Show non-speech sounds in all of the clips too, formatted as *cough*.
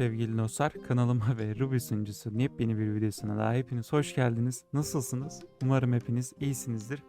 sevgili dostlar. Kanalıma ve Ruby sunucusunun yepyeni bir videosuna daha hepiniz hoş geldiniz. Nasılsınız? Umarım hepiniz iyisinizdir.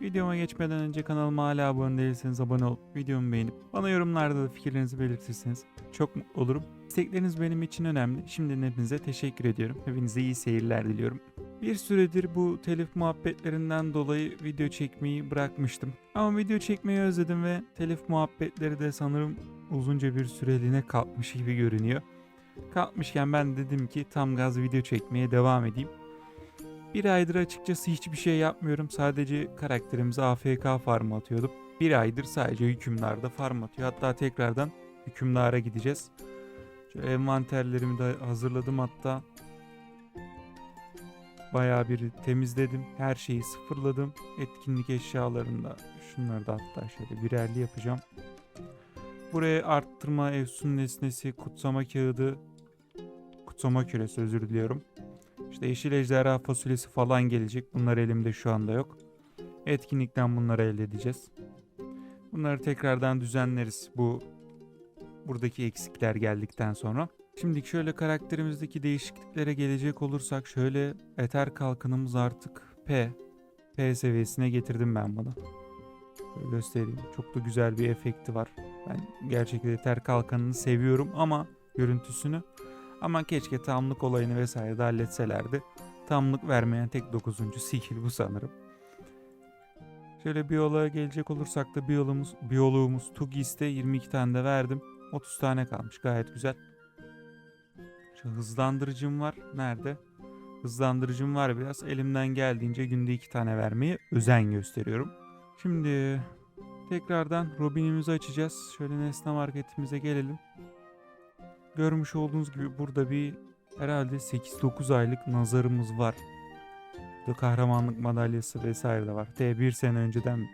Videoma geçmeden önce kanalıma hala abone değilseniz abone olup videomu beğenip bana yorumlarda da fikirlerinizi belirtirseniz çok mutlu olurum. İstekleriniz benim için önemli. Şimdiden hepinize teşekkür ediyorum. Hepinize iyi seyirler diliyorum. Bir süredir bu telif muhabbetlerinden dolayı video çekmeyi bırakmıştım. Ama video çekmeyi özledim ve telif muhabbetleri de sanırım uzunca bir süreliğine kalkmış gibi görünüyor. Kalkmışken ben dedim ki tam gaz video çekmeye devam edeyim. Bir aydır açıkçası hiçbir şey yapmıyorum. Sadece karakterimize AFK farm atıyordum. Bir aydır sadece hükümdarda farm atıyor. Hatta tekrardan hükümdara gideceğiz. Şöyle envanterlerimi de hazırladım hatta. Bayağı bir temizledim. Her şeyi sıfırladım. Etkinlik eşyalarında şunları da hatta şöyle birerli yapacağım. Buraya arttırma efsun nesnesi, kutsama kağıdı, kutsama küresi özür diliyorum. İşte yeşil ejderha fasulyesi falan gelecek. Bunlar elimde şu anda yok. Etkinlikten bunları elde edeceğiz. Bunları tekrardan düzenleriz bu buradaki eksikler geldikten sonra. Şimdi şöyle karakterimizdeki değişikliklere gelecek olursak şöyle eter kalkanımız artık P. P seviyesine getirdim ben bunu. Şöyle göstereyim. Çok da güzel bir efekti var. Ben gerçekten eter kalkanını seviyorum ama görüntüsünü ama keşke tamlık olayını vesaire de halletselerdi. Tamlık vermeyen tek 9. skill bu sanırım. Şöyle biyoloğa gelecek olursak da biyologumuz, biyoloğumuz Tugis'te 22 tane de verdim. 30 tane kalmış gayet güzel. Şu hızlandırıcım var. Nerede? Hızlandırıcım var biraz. Elimden geldiğince günde 2 tane vermeye özen gösteriyorum. Şimdi tekrardan Robin'imizi açacağız. Şöyle nesne marketimize gelelim. Görmüş olduğunuz gibi burada bir herhalde 8-9 aylık nazarımız var. Burada kahramanlık madalyası vesaire de var. T bir sene önceden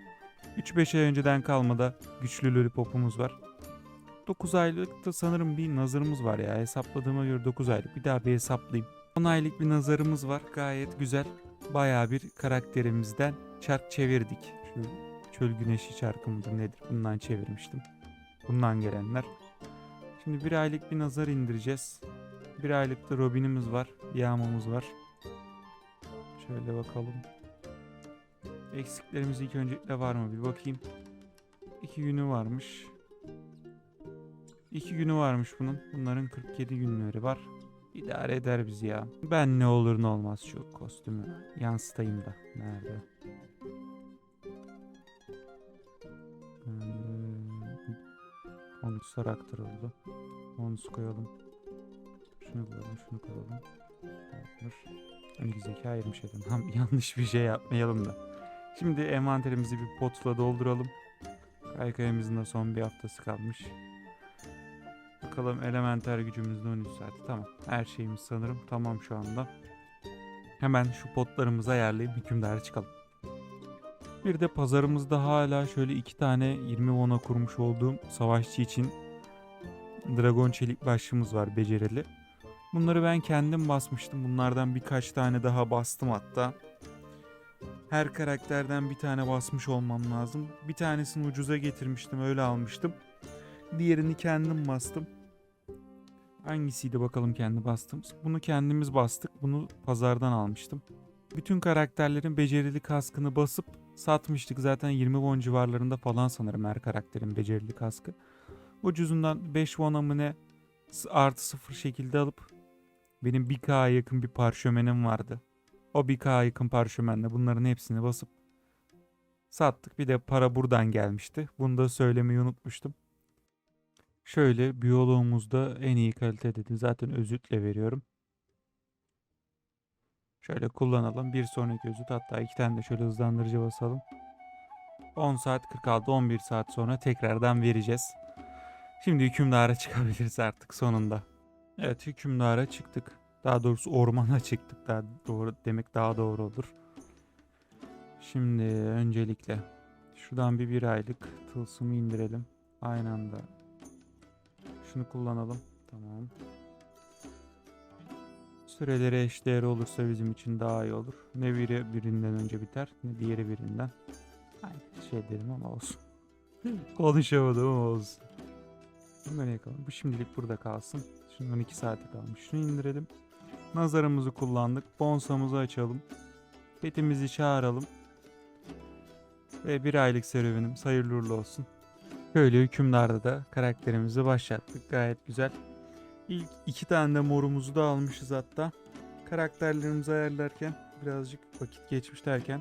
3-5 ay önceden kalmada güçlü lollipopumuz var. 9 aylıkta sanırım bir nazarımız var ya. Hesapladığıma göre 9 aylık. Bir daha bir hesaplayayım. 10 aylık bir nazarımız var. Gayet güzel. Bayağı bir karakterimizden çark çevirdik. Şu çöl güneşi çarkı mıdır nedir? Bundan çevirmiştim. Bundan gelenler. Şimdi bir aylık bir nazar indireceğiz. Bir aylıkta Robin'imiz var. Yağmamız var. Şöyle bakalım. Eksiklerimiz ilk öncelikle var mı bir bakayım. İki günü varmış. İki günü varmış bunun. Bunların 47 günleri var. İdare eder bizi ya. Ben ne olur ne olmaz şu kostümü yansıtayım da. Nerede? Bonuslar aktarıldı. Bonus koyalım. Şunu koyalım, şunu koyalım. Tamamdır. Önce zeka ayırmış edelim. Tam yanlış bir şey yapmayalım da. Şimdi envanterimizi bir potla dolduralım. Kaykayımızın da son bir haftası kalmış. Bakalım elementer gücümüzün 13 saati. Tamam. Her şeyimiz sanırım tamam şu anda. Hemen şu potlarımızı ayarlayıp hükümdara çıkalım. Bir de pazarımızda hala şöyle iki tane 20 won'a kurmuş olduğum savaşçı için dragon çelik başlığımız var becerili. Bunları ben kendim basmıştım. Bunlardan birkaç tane daha bastım hatta. Her karakterden bir tane basmış olmam lazım. Bir tanesini ucuza getirmiştim öyle almıştım. Diğerini kendim bastım. Hangisiydi bakalım kendi bastığımız. Bunu kendimiz bastık. Bunu pazardan almıştım. Bütün karakterlerin becerili kaskını basıp satmıştık. Zaten 20 won civarlarında falan sanırım her karakterin becerili kaskı. Ucuzundan 5 won'a mı ne artı sıfır şekilde alıp benim 1K'ya yakın bir parşömenim vardı. O 1K'ya yakın parşömenle bunların hepsini basıp sattık. Bir de para buradan gelmişti. Bunu da söylemeyi unutmuştum. Şöyle biyoloğumuzda en iyi kalite dedi. Zaten özütle veriyorum. Şöyle kullanalım. Bir sonraki özüt hatta iki tane de şöyle hızlandırıcı basalım. 10 saat 46 11 saat sonra tekrardan vereceğiz. Şimdi hükümdara *laughs* çıkabiliriz artık sonunda. Evet hükümdara çıktık. Daha doğrusu ormana çıktık. Daha doğru demek daha doğru olur. Şimdi öncelikle şuradan bir bir aylık tılsımı indirelim. Aynı anda şunu kullanalım. Tamam. Süreleri eşdeğer olursa bizim için daha iyi olur. Ne biri birinden önce biter ne diğeri birinden. Aynı şey dedim ama olsun. *laughs* Konuşamadım ama olsun. Hemen yakalım. Bu şimdilik burada kalsın. Şimdi 12 saate kalmış. Şunu indirelim. Nazarımızı kullandık. Bonsamızı açalım. Petimizi çağıralım. Ve bir aylık serüvenim hayırlı uğurlu olsun. Köylü hükümdarda da karakterimizi başlattık. Gayet güzel. İlk iki tane de morumuzu da almışız hatta. Karakterlerimizi ayarlarken birazcık vakit geçmiş derken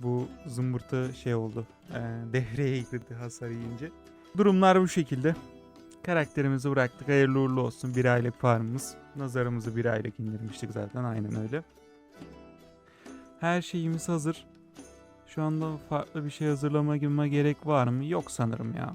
bu zımbırtı şey oldu. Ee, devreye girdi hasar yiyince. Durumlar bu şekilde. Karakterimizi bıraktık. Hayırlı uğurlu olsun. Bir aylık farmımız. Nazarımızı bir aylık indirmiştik zaten. Aynen öyle. Her şeyimiz hazır. Şu anda farklı bir şey hazırlama gibi gerek var mı? Yok sanırım ya.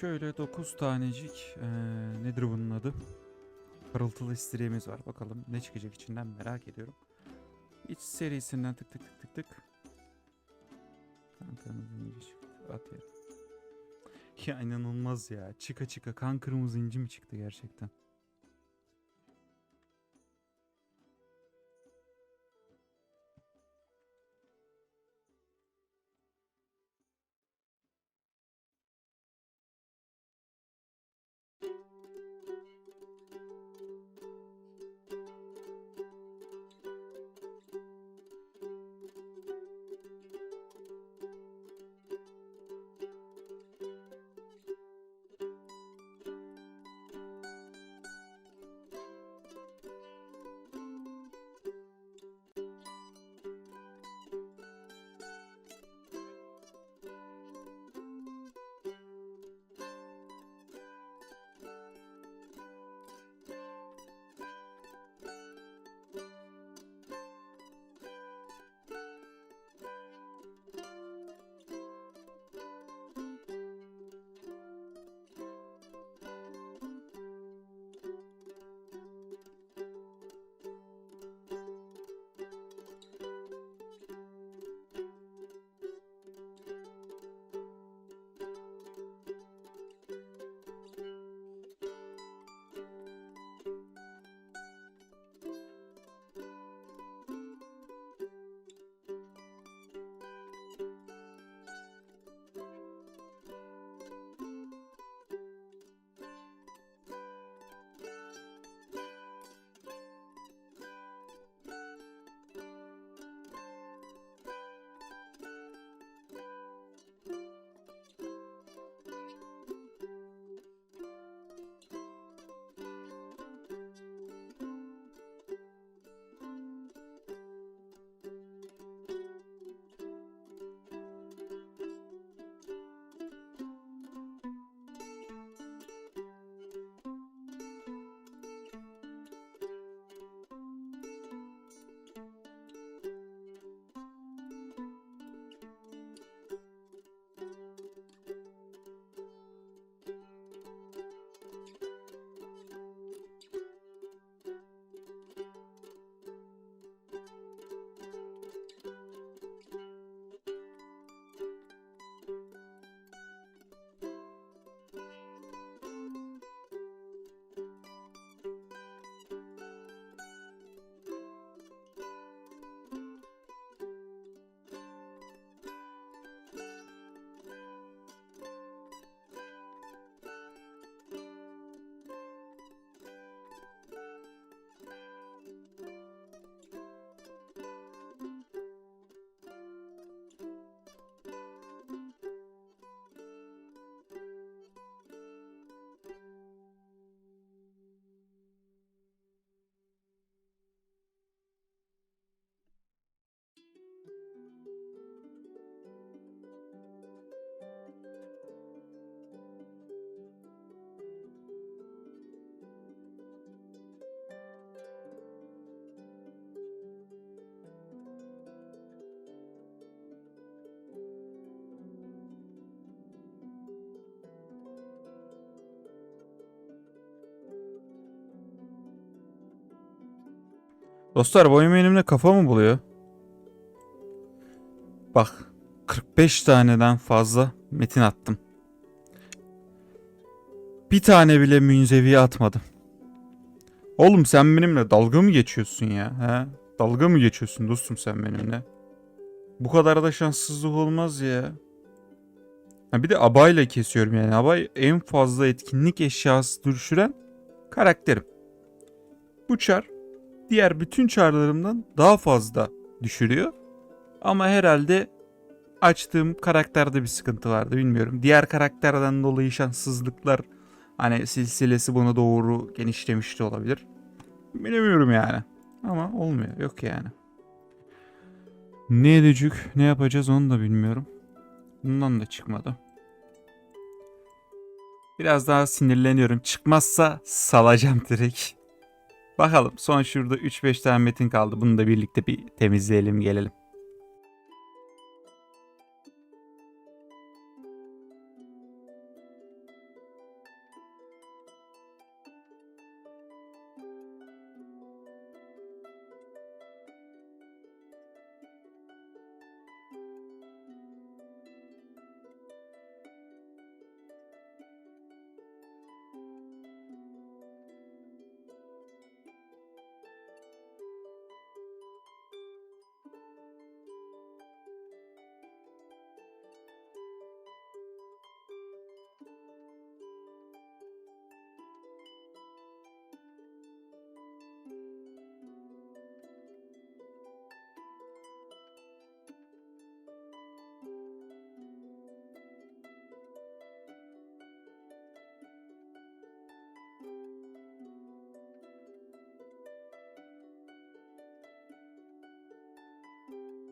Şöyle 9 tanecik eee, nedir bunun adı? Parıltılı istiridye'miz var. Bakalım ne çıkacak içinden merak ediyorum. İç serisinden tık tık tık tık tık. Kan kırmızı inci çıktı. At yere. Ya inanılmaz ya. Çıka çıka kan kırmızı inci mi çıktı gerçekten? Dostlar bu oyun benimle kafa mı buluyor? Bak 45 taneden fazla metin attım. Bir tane bile münzevi atmadım. Oğlum sen benimle dalga mı geçiyorsun ya? He? Dalga mı geçiyorsun dostum sen benimle? Bu kadar da şanssızlık olmaz ya. Ha bir de abayla kesiyorum yani. Abay en fazla etkinlik eşyası düşüren karakterim. Bu çar diğer bütün çarlarımdan daha fazla düşürüyor. Ama herhalde açtığım karakterde bir sıkıntı vardı bilmiyorum. Diğer karakterden dolayı şanssızlıklar hani silsilesi buna doğru genişlemiş de olabilir. Bilemiyorum yani. Ama olmuyor. Yok yani. Ne edecek, ne yapacağız onu da bilmiyorum. Bundan da çıkmadı. Biraz daha sinirleniyorum. Çıkmazsa salacağım direkt. Bakalım son şurada 3-5 tane metin kaldı. Bunu da birlikte bir temizleyelim gelelim.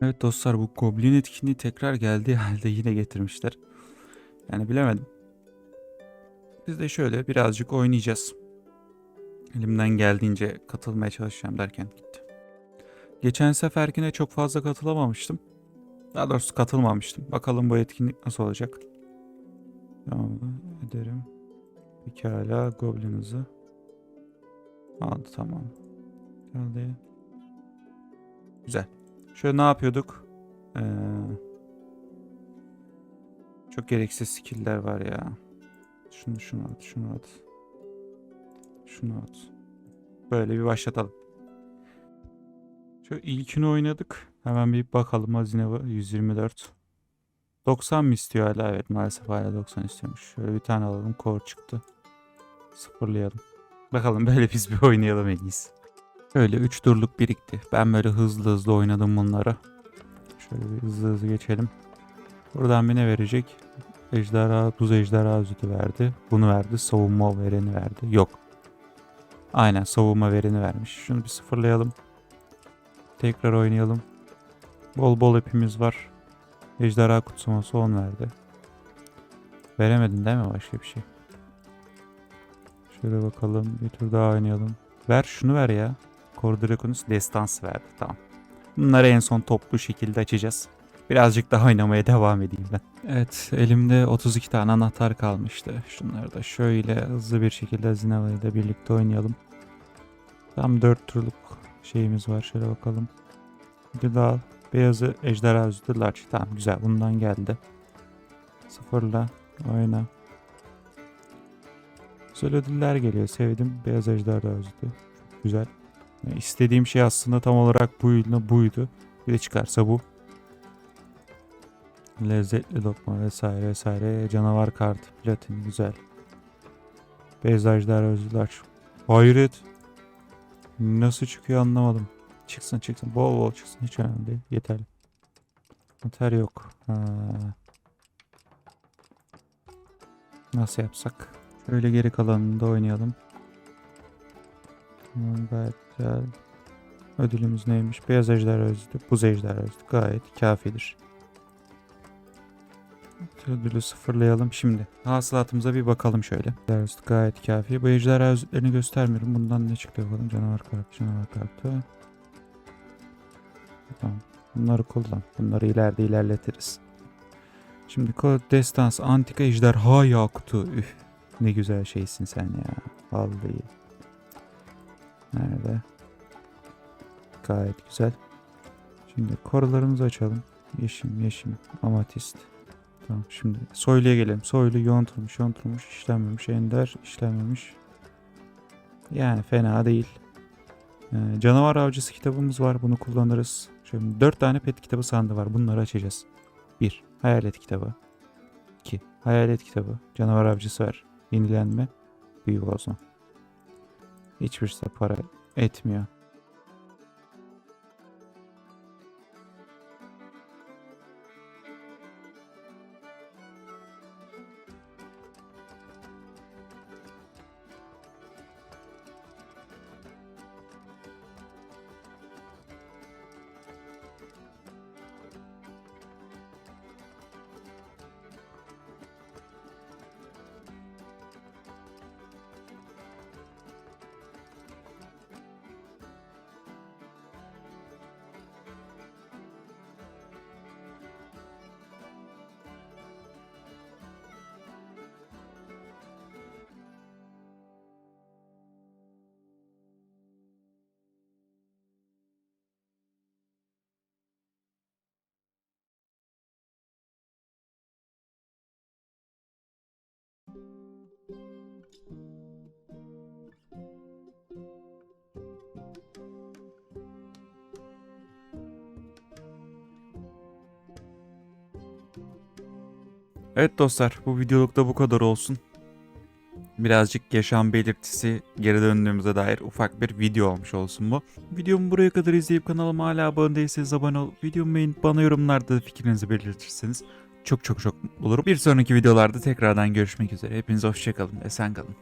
Evet dostlar bu Goblin etkinliği tekrar geldiği *laughs* halde yine getirmişler. Yani bilemedim. Biz de şöyle birazcık oynayacağız. Elimden geldiğince katılmaya çalışacağım derken gitti. Geçen seferkine çok fazla katılamamıştım. Daha doğrusu katılmamıştım. Bakalım bu etkinlik nasıl olacak. Devam ederim. Pekala Goblin hızı. Aldı tamam. Geldi. Güzel. Şöyle ne yapıyorduk? Ee, çok gereksiz skill'ler var ya. Şunu şunu at, şunu at. Şunu at. Böyle bir başlatalım. Şu ilkini oynadık. Hemen bir bakalım hazine var. 124. 90 mı istiyor hala? Evet maalesef hala 90 istiyormuş. Şöyle bir tane alalım. Kor çıktı. Sıfırlayalım. Bakalım *laughs* böyle biz bir oynayalım en iyisi. Şöyle 3 turluk birikti. Ben böyle hızlı hızlı oynadım bunları. Şöyle bir hızlı hızlı geçelim. Buradan bir ne verecek? Ejderha, buz ejderha zütü verdi. Bunu verdi. Savunma vereni verdi. Yok. Aynen savunma vereni vermiş. Şunu bir sıfırlayalım. Tekrar oynayalım. Bol bol ipimiz var. Ejderha kutsaması 10 verdi. Veremedin değil mi başka bir şey? Şöyle bakalım. Bir tur daha oynayalım. Ver şunu ver ya. Cordraconus destans verdi. Tamam. Bunları en son toplu şekilde açacağız. Birazcık daha oynamaya devam edeyim ben. Evet elimde 32 tane anahtar kalmıştı. Şunları da şöyle hızlı bir şekilde Zineva ile birlikte oynayalım. Tam 4 turluk şeyimiz var. Şöyle bakalım. Daha beyazı ejderha large. Tamam güzel bundan geldi. Sıfırla oyna. Güzel ödüller geliyor. Sevdim. Beyaz ejderha üstü. Güzel. Yani istediğim şey aslında tam olarak buydu, buydu. Bir de çıkarsa bu. Lezzetli lokma vesaire vesaire. Canavar kartı, platin güzel. Peyzajlar özgürler. Hayret. Nasıl çıkıyor anlamadım. Çıksın çıksın. Bol bol çıksın. Hiç önemli değil. Yeterli. Mater yok. Ha. Nasıl yapsak? Şöyle geri kalanını da oynayalım. Gayet güzel. Ödülümüz neymiş? Beyaz ejderha özlü, buz ejderha özlü. Gayet kafidir. Ödülü sıfırlayalım şimdi. Hasılatımıza bir bakalım şöyle. Özlü gayet kafi. Bu ejderha özlüklerini göstermiyorum. Bundan ne çıktı bakalım. Canavar kartı, canavar kartı. Tamam. Bunları kullan. Bunları ileride ilerletiriz. Şimdi Destans Antika Ejderha Yakutu. Üf, ne güzel şeysin sen ya. Vallahi. Nerede? Gayet güzel. Şimdi korularımızı açalım. Yeşim, yeşim, amatist. Tamam şimdi soyluya gelelim. Soylu yontulmuş, yontulmuş, işlenmemiş, ender, işlenmemiş. Yani fena değil. Ee, canavar avcısı kitabımız var. Bunu kullanırız. Şimdi 4 tane pet kitabı sandığı var. Bunları açacağız. 1. Hayalet kitabı. 2. Hayalet kitabı. Canavar avcısı var. Yenilenme. Büyü bozma. Hiçbirisi para etmiyor. Evet dostlar bu videoluk da bu kadar olsun. Birazcık yaşam belirtisi geri döndüğümüze dair ufak bir video olmuş olsun bu. Videomu buraya kadar izleyip kanalıma hala abone değilseniz abone ol. Videomu beğenip bana yorumlarda da fikrinizi belirtirseniz çok çok çok mutlu olurum. Bir sonraki videolarda tekrardan görüşmek üzere. Hepinize hoşçakalın. Esen kalın.